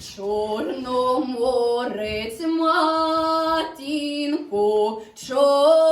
Чорноморець, матінко, Чорноморець,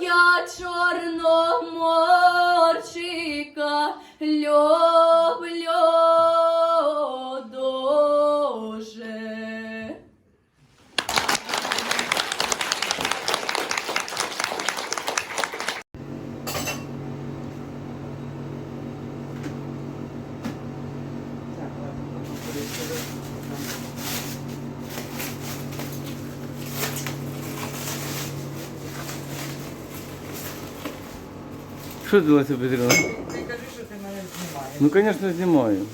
я чорноморчика люблю Що ти, Леся Петрівна? Ти кажи, що ти мене знімаєш. Ну, звісно, знімаю.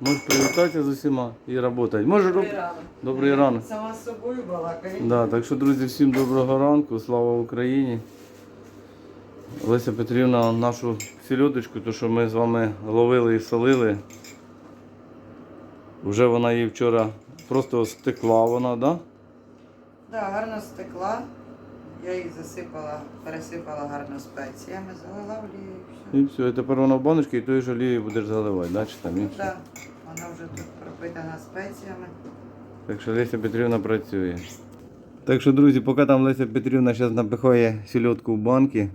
Можеш привітатися з усіма і працювати. Може, роб... Добрий ранок. Добрий ранок. Сама з собою балакаю. Да, так що, друзі, всім доброго ранку, слава Україні. Леся Петрівна нашу сільодочку, то що ми з вами ловили і солили. Вже вона її вчора просто стекла вона, да? Да, гарно стекла. Я їх засипала, пересипала гарно спеціями, залила олією і все. І все, і тепер вона в баночці і тою ж олією будеш заливати, да? Чи там інше? Да, вона вже тут пропитана спеціями. Так що Леся Петрівна працює. Так що, друзі, поки там Леся Петрівна зараз напихає сільотку в банки,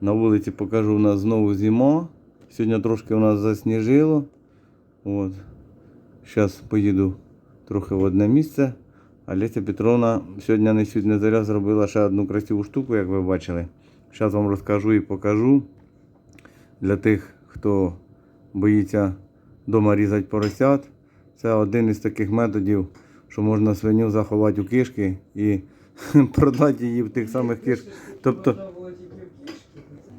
на вулиці покажу, у нас знову зима. Сьогодні трошки у нас засніжило. От. Зараз поїду трохи в одне місце. А Леся Петровна сьогодні не сьогодні заря зробила ще одну красиву штуку, як ви бачили. Зараз вам розкажу і покажу. Для тих, хто боїться вдома різати поросят. Це один із таких методів, що можна свиню заховати у кишки і продати її в тих самих кишках. Тобто,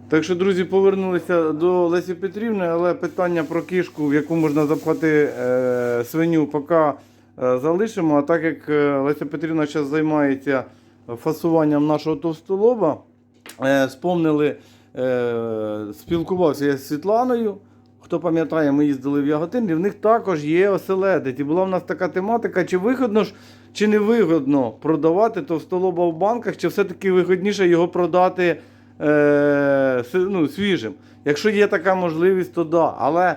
так що, друзі, повернулися до Лесі Петрівни, але питання про кишку, в яку можна запхати е, свиню, поки залишимо. А так як е, Леся Петрівна зараз займається фасуванням нашого товстолоба, е, спомнили, е, спілкувався я з Світланою. Хто пам'ятає, ми їздили в Яготин, і в них також є оселедець. І була в нас така тематика, чи вигодно ж, чи не вигодно продавати товстолоба в банках, чи все-таки вигодніше його продати е, ну, свіжим. Якщо є така можливість, то да. Але е,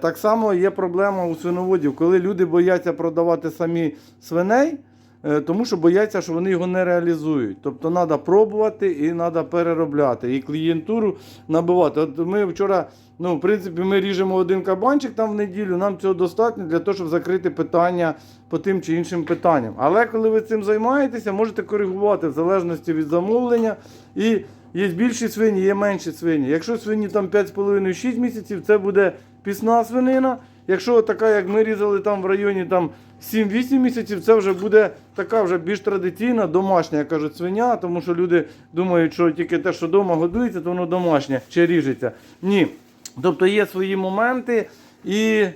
так само є проблема у свиноводів, коли люди бояться продавати самі свиней. Е, Тому що бояться, що вони його не реалізують. Тобто треба пробувати і треба переробляти, і клієнтуру набивати. От ми вчора, ну, в принципі, ми ріжемо один кабанчик там в неділю, нам цього достатньо для того, щоб закрити питання по тим чи іншим питанням. Але коли ви цим займаєтеся, можете коригувати в залежності від замовлення. І є більші свині, є менші свині. Якщо свині там 5,5-6 місяців, це буде пісна свинина. Якщо така, як ми різали там в районі там 7-8 місяців, це вже буде така вже більш традиційна, домашня, як кажуть, свиня, тому що люди думають, що тільки те, що вдома годується, то воно домашнє чи ріжеться. Ні. Тобто є свої моменти і.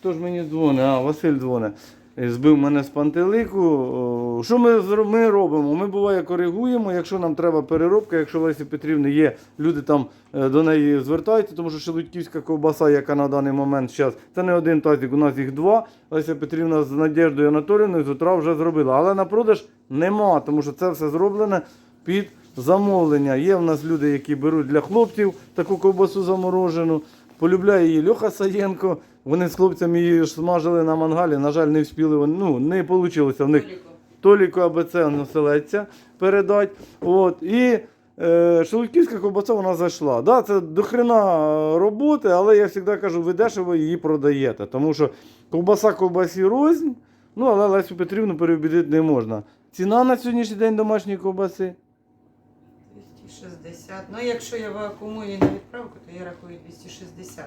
Хто ж мені дзвонить? А, Василь дзвонить. Збив мене з пантелику. Що ми, ми робимо? Ми буває коригуємо, якщо нам треба переробка, якщо Лесі Петрівни є, люди там е, до неї звертаються, тому що шелудьківська ковбаса, яка на даний момент зараз, це не один тазик, у нас їх два. Леся Петрівна з Надєждою Анатоліївною з утра вже зробила. Але на продаж нема, тому що це все зроблене під замовлення. Є в нас люди, які беруть для хлопців таку ковбасу заморожену. Полюбляє її Льоха Саєнко. Вони з хлопцями її смажили на мангалі. На жаль, не вспіли. Ну, не вийшло в них Толіку. Толіку АБЦ населеться передать. От. І е, шелудьківська ковбаса вона зайшла. Да, це дохрена роботи, але я завжди кажу, ви дешево її продаєте. Тому що ковбаса ковбасі рознь, ну але Лесю Петрівну переобідити не можна. Ціна на сьогоднішній день домашньої ковбаси 260. Ну, якщо я вакуумую на відправку, то я рахую 260.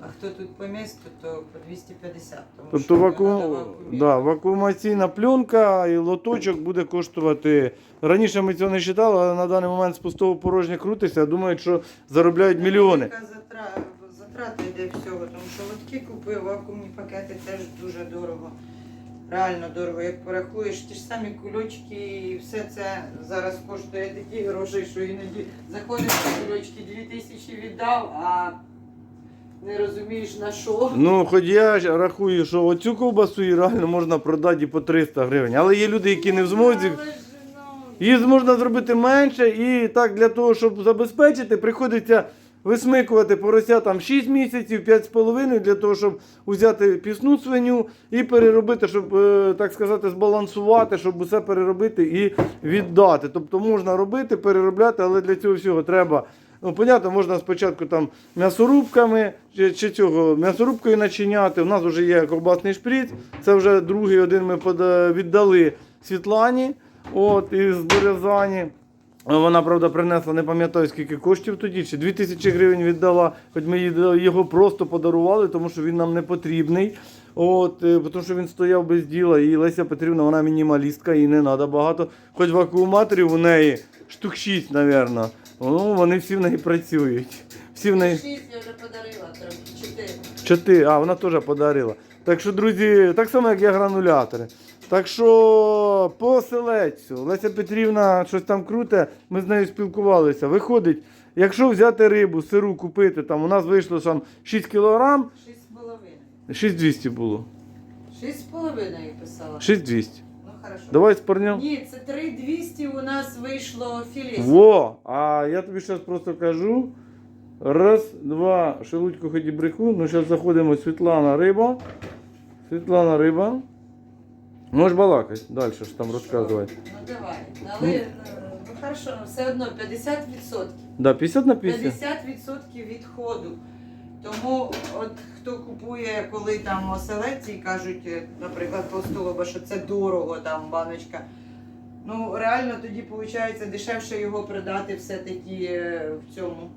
А хто тут по місту, то по 250. Тому Тобто що ваку... надо да, вакуумаційна пленка і лоточок буде коштувати. Раніше ми цього не вважали, але на даний момент з пустого порожня крутиться. Думають, що заробляють мільйони. Велика затра- Затрата йде всього, тому що лотки купив, вакуумні пакети теж дуже дорого. Реально дорого. Як порахуєш, ті ж самі кульочки і все це зараз коштує такі гроші, що іноді заходиш на кульочки 2000 віддав, а не розумієш на що. Ну, хоч я ж рахую, що оцю ковбасу і реально можна продати і по 300 гривень. Але є люди, які не в змозі. Але ж, ну, Її можна зробити менше, і так для того, щоб забезпечити, приходиться висмикувати порося там 6 місяців, 5,5 для того, щоб взяти пісну свиню і переробити, щоб, е, так сказати, збалансувати, щоб усе переробити і віддати. Тобто можна робити, переробляти, але для цього всього треба. Ну, понятно, можна спочатку там м'ясорубками чи, чи цього м'ясорубкою начиняти. У нас вже є ковбасний шприц. Це вже другий один ми віддали Світлані. От, із Березані. Вона, правда, принесла, не пам'ятаю, скільки коштів тоді, чи 2000 гривень віддала, хоч ми його просто подарували, тому що він нам не потрібний. От, е, тому що він стояв без діла. І Леся Петрівна, вона мінімалістка, їй не треба багато. Хоч вакууматорів у неї штук 6, мабуть. Ну, вони всі в неї працюють. Всі в неї. Шість я вже подарила, трохи чотири. Чотири, а вона теж подарила. Так що, друзі, так само, як я гранулятори. Так що по селецю, Леся Петрівна щось там круте, ми з нею спілкувалися. Виходить, якщо взяти рибу, сиру купити, там у нас вийшло там 6 кілограм, Шість з половиною. 6200 було. Шість з половиною писала. 6200. Ну хорошо. Давай спорнем. Ні, це 3200 у нас вийшло філе. Во! А я тобі зараз просто кажу. Раз, два, шелудьку ході бреху. Ну, зараз заходимо Світлана Риба. Світлана Риба. Можеш балакати, далі ж там розказувати. Ну давай. Але е, ну хорошо, ну все одно 50%. Да, 50 на 50. 50% відходу. Тому от хто купує, коли там оселедці і кажуть, е, наприклад, толстолоба, що це дорого, там баночка. Ну, реально тоді виходить дешевше його продати все-таки е, в цьому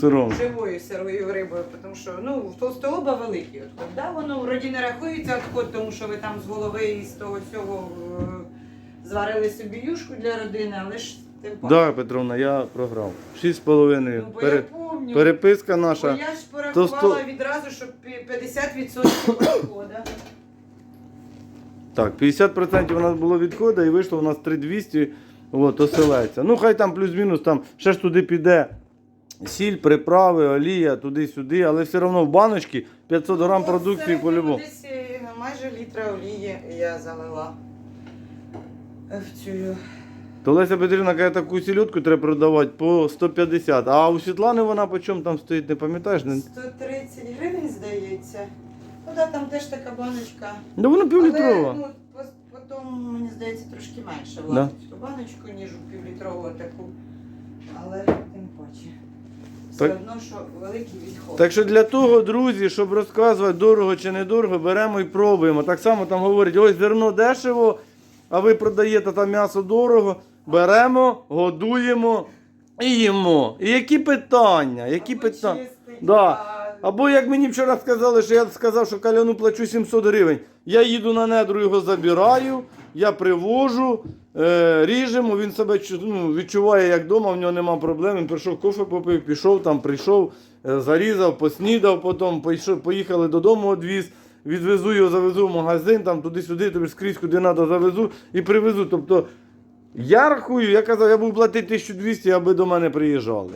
Сиром. живою сирою рибою, тому що ну, в толстолоба великий відход. Да, воно вроді не рахується відход, тому що ви там з голови і з того всього е, зварили собі юшку для родини, але ж тим паче. Да, Петровна, я програв. 6,5. Ну, бо Пере... я помню. Переписка Бо наша. я ж порахувала сто- відразу, що пі- 50% відходу. Так, 50% у нас було відходу і вийшло у нас 3200 от, оселеця. Ну, хай там плюс-мінус, там ще ж туди піде сіль, приправи, олія, туди-сюди, але все одно в баночці 500 грам Ну, продукції по-любому. Десь е, майже літра олії я залила в цю. То Леся Петрівна каже, таку сільотку треба продавати по 150. А у Світлани вона по чому там стоїть, не пам'ятаєш? Не... 130 гривень, здається. Ну да, там теж така баночка. Ну вона півлітрова. Але, ну, по- потім, мені здається, трошки менше влазить в ту баночку, ніж у півлітрову таку. Але тим паче. Все Так. одно, що великий відход. Так що для того, друзі, щоб розказувати дорого чи недорого, беремо і пробуємо. Так само там говорять, ось зерно дешево, а ви продаєте там м'ясо дорого. Беремо, годуємо і їмо. І які питання? Які Або питання? чистий, Да. а- Або як мені вчора сказали, що я сказав, що каляну плачу 700 гривень. Я їду на недру, його забираю, я привожу, ріжемо, він себе ну, відчуває як вдома, в нього нема проблем. Він прийшов кофе попив, пішов там, прийшов, е, зарізав, поснідав, потім поїшов, поїхали додому, одвіз. Відвезу його, завезу в магазин, там туди-сюди, тобі скрізь куди треба завезу і привезу. Тобто я рахую, я казав, я був платити 1200, аби до мене приїжджали.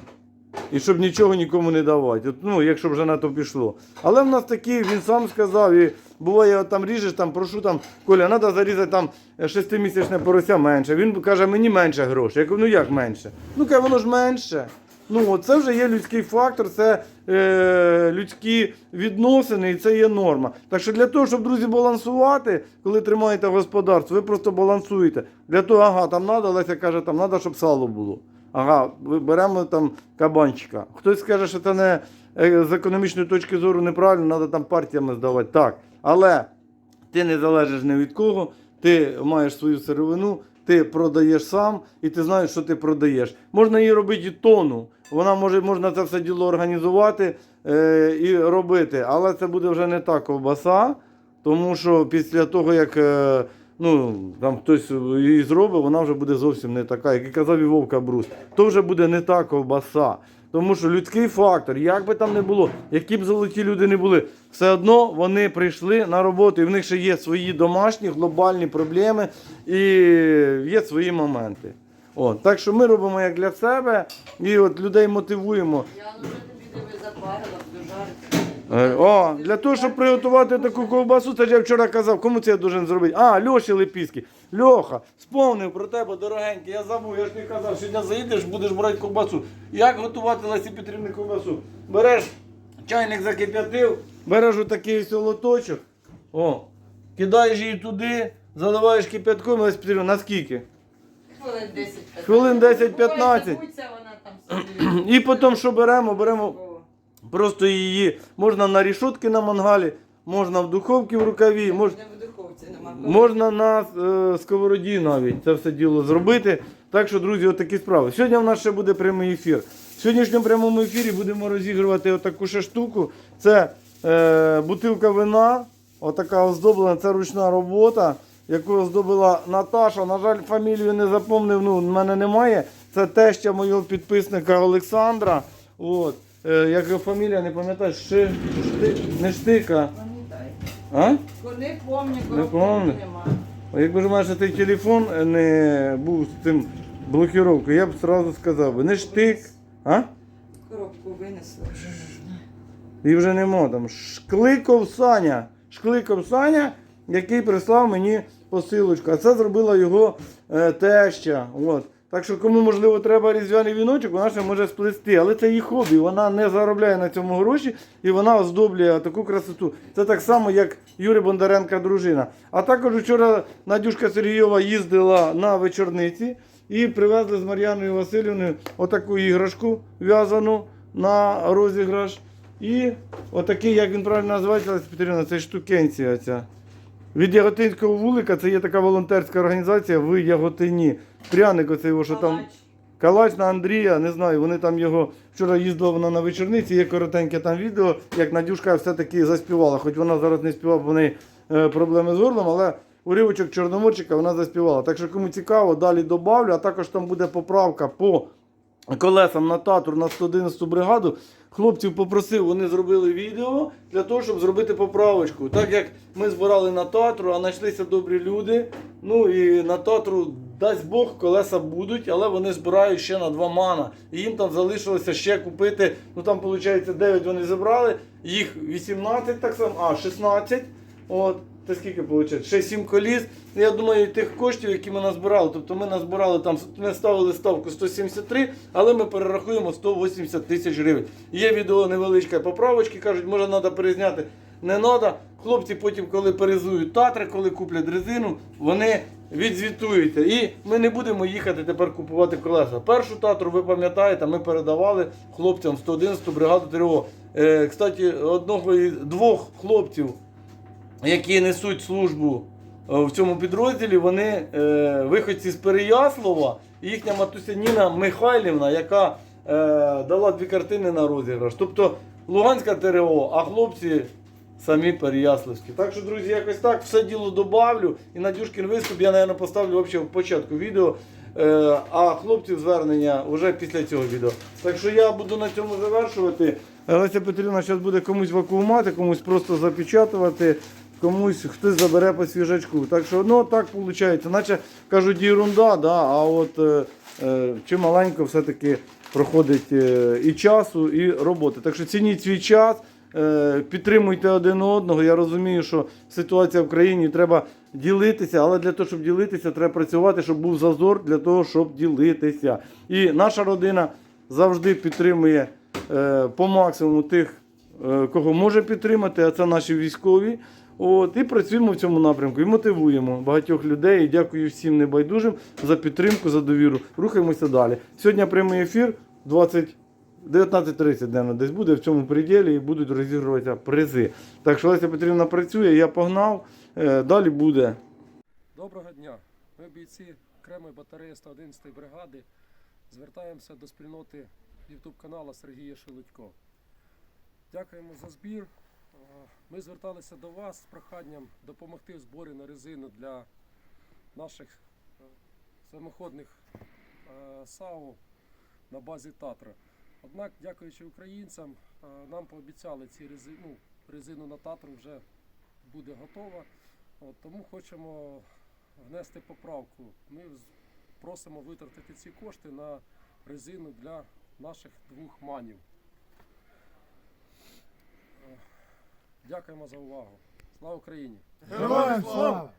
І щоб нічого нікому не давати. От, ну, якщо вже на то пішло. Але в нас такі, він сам сказав, і Буває, от там ріжеш, там прошу там, Коля, треба зарізати там е, шестимісячне порося менше. Він каже, мені менше грошей. Я кажу, ну як менше? Ну каже, воно ж менше. Ну, це вже є людський фактор, це е, людські відносини і це є норма. Так що для того, щоб друзі балансувати, коли тримаєте господарство, ви просто балансуєте. Для того, ага, там треба, Леся каже, там треба, щоб сало було. Ага, беремо там кабанчика. Хтось скаже, що це не е, з економічної точки зору неправильно, треба там партіями здавати. Так. Але ти не залежиш ні від кого, ти маєш свою сировину, ти продаєш сам і ти знаєш, що ти продаєш. Можна її робити і тону. Вона може, можна це все діло організувати е, і робити, але це буде вже не та ковбаса, тому що після того, як е, ну, там хтось її зробить, вона вже буде зовсім не така, як і казав і Вовка Брус. То вже буде не та ковбаса. Тому що людський фактор, як би там не було, які б золоті люди не були, все одно вони прийшли на роботу, і в них ще є свої домашні глобальні проблеми і є свої моменти. О, так що ми робимо як для себе, і от людей мотивуємо. Я ну тобі диви запарила, дожарити. Е, О, для того, щоб приготувати таку ковбасу, це ж я вчора казав, кому це я должен зробити? А, Льоші Лепіський. Льоха, сповнив про тебе, дорогенький, я забув, я ж тобі казав, сьогодні заїдеш, будеш брати ковбасу. Як готувати Лесі Петрівни ковбасу? Береш чайник закип'ятив, береш отакий ось лоточок, о, кидаєш її туди, заливаєш кип'ятком, Лесі Петрівна, наскільки? Хвилин 10-15. Хвилин 10-15. Вона там собі. І потім що беремо? Беремо Просто її можна на рішотки на мангалі, можна в духовці в рукаві, мож, духовці нема. можна на е, сковороді навіть це все діло зробити. Так що, друзі, отакі справи. Сьогодні в нас ще буде прямий ефір. В сьогоднішньому прямому ефірі будемо розігрувати отаку ще штуку. Це е, бутилка вина, отака оздоблена, це ручна робота, яку оздобила Наташа. На жаль, фамілію не запомнив, ну, в мене немає. Це теща мого підписника Олександра. От. Е, як його фамілія, не пам'ятаю, шти, не штика. А? Не помню, Не помню. А Якби ж мене той телефон не був з цим блокіровкою, я б одразу сказав би, не штик. А? Коробку винесли. І вже нема там. Шкликов Саня. Шкликов Саня, який прислав мені посилочку. А це зробила його е, теща. От. Так що кому можливо треба різдвяний віночок, вона ще може сплести. Але це її хобі. Вона не заробляє на цьому гроші і вона оздоблює таку красоту. Це так само, як Юрій Бондаренка дружина. А також вчора Надюшка Сергійова їздила на вечорниці і привезли з Мар'яною Васильівною отаку іграшку в'язану на розіграш. І отакий, як він правильно називається, Петрівна, це штукенція ця. Від Яготинського вулика це є така волонтерська організація в Яготині. Пряник оцей, його, що там. Калач на Андрія, не знаю, вони там його вчора їздила вона на вечорниці, є коротеньке там відео, як Надюшка все-таки заспівала, хоч вона зараз не співала, бо в неї е, проблеми з горлом, але уривочок Чорноморчика вона заспівала. Так що кому цікаво, далі добавлю, а також там буде поправка по колесам на татур на 111 бригаду. Хлопців попросив, вони зробили відео для того, щоб зробити поправочку. Так як ми збирали на татру, а знайшлися добрі люди. Ну і на татру, дасть Бог, колеса будуть, але вони збирають ще на два мана. І їм там залишилося ще купити. Ну там, виходить, 9 вони зібрали, їх 18 так само, а 16. От. Це скільки виходить? Ще 7 коліс. Я думаю, тих коштів, які ми назбирали. Тобто ми назбирали там, ми ставили ставку 173, але ми перерахуємо 180 тисяч гривень. Є відео невеличке поправочки, кажуть, може треба перезняти. Не треба. Хлопці потім, коли перезують татри, коли куплять резину, вони відзвітуються. І ми не будемо їхати тепер купувати колеса. Першу татру, ви пам'ятаєте, ми передавали хлопцям 111 бригаду ТРО. Е, кстати, одного із двох хлопців які несуть службу е, в цьому підрозділі, вони е, виходці з Переяслава, їхня матуся Ніна Михайлівна, яка е, дала дві картини на розіграш. Тобто Луганська ТРО, а хлопці самі Переяславські. Так що, друзі, якось так все діло добавлю. І Надюшкін виступ я, мабуть, поставлю взагалі в початку відео. Е, а хлопців звернення вже після цього відео. Так що я буду на цьому завершувати. Леся Петрівна зараз буде комусь вакуумати, комусь просто запечатувати, комусь хтось забере по свіжачку. Так що ну так виходить. Наче кажуть, ерунда, да, а от е, е, чималенько все-таки проходить е, і часу, і роботи. Так що цініть свій час. Е, підтримуйте один одного. Я розумію, що ситуація в країні треба ділитися, але для того, щоб ділитися, треба працювати, щоб був зазор для того, щоб ділитися. І наша родина завжди підтримує е, по максимуму тих, е, кого може підтримати, а це наші військові. От, і працюємо в цьому напрямку і мотивуємо багатьох людей. І дякую всім небайдужим за підтримку, за довіру. Рухаємося далі. Сьогодні прямий ефір 20. 19.30 денно десь буде в цьому приділі і будуть розігруватися призи. Так що Леся Петрівна працює, я погнав. Е, Далі буде. Доброго дня. Ми бійці окремої батареї 111 бригади. Звертаємося до спільноти каналу Сергія Шелудько. Дякуємо за збір. Е, Ми зверталися до вас з проханням допомогти в зборі на резину для наших е, самоходних САУ на базі Татра. Однак, дякуючи українцям, е, нам пообіцяли ці резину, ну, резину на Татру вже буде готова. От, тому хочемо внести поправку. Ми просимо витратити ці кошти на резину для наших двох манів. Е, Дякуємо за увагу. Слава Україні! Героям слава!